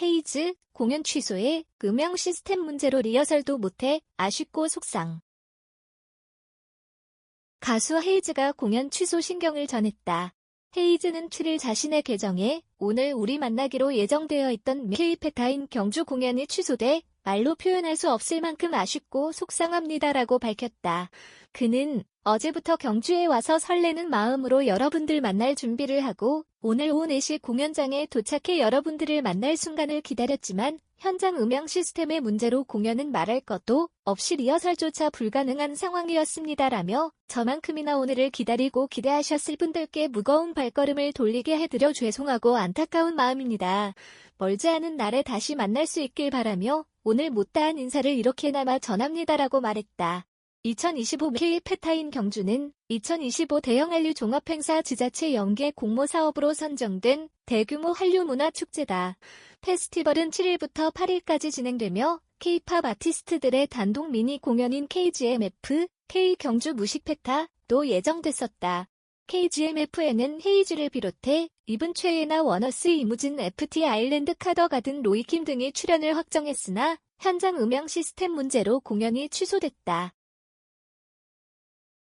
헤이즈, 공연 취소에 음영 시스템 문제로 리허설도 못해 아쉽고 속상. 가수 헤이즈가 공연 취소 신경을 전했다. 헤이즈는 7일 자신의 계정에 오늘 우리 만나기로 예정되어 있던 K페타인 경주 공연이 취소돼 말로 표현할 수 없을 만큼 아쉽고 속상합니다라고 밝혔다. 그는 어제부터 경주에 와서 설레는 마음으로 여러분들 만날 준비를 하고 오늘 오후 4시 공연장에 도착해 여러분들을 만날 순간을 기다렸지만 현장 음향 시스템의 문제로 공연은 말할 것도 없이 리허설조차 불가능한 상황이었습니다라며 저만큼이나 오늘을 기다리고 기대하셨을 분들께 무거운 발걸음을 돌리게 해드려 죄송하고 안 타까운 마음입니다. 멀지 않은 날에 다시 만날 수 있길 바라며 오늘 못다한 인사를 이렇게나마 전합니다라고 말했다. 2025 K 페타인 경주는 2025 대형 한류 종합행사 지자체 연계 공모 사업으로 선정된 대규모 한류 문화 축제다. 페스티벌은 7일부터 8일까지 진행되며 K-팝 아티스트들의 단독 미니 공연인 KGMF, K 경주 무식페타 도 예정됐었다. KGMF에는 헤이즈를 비롯해 이분 최애나 워너스 이무진 FT 아일랜드 카더 가든 로이킴 등이 출연을 확정했으나 현장 음향 시스템 문제로 공연이 취소됐다.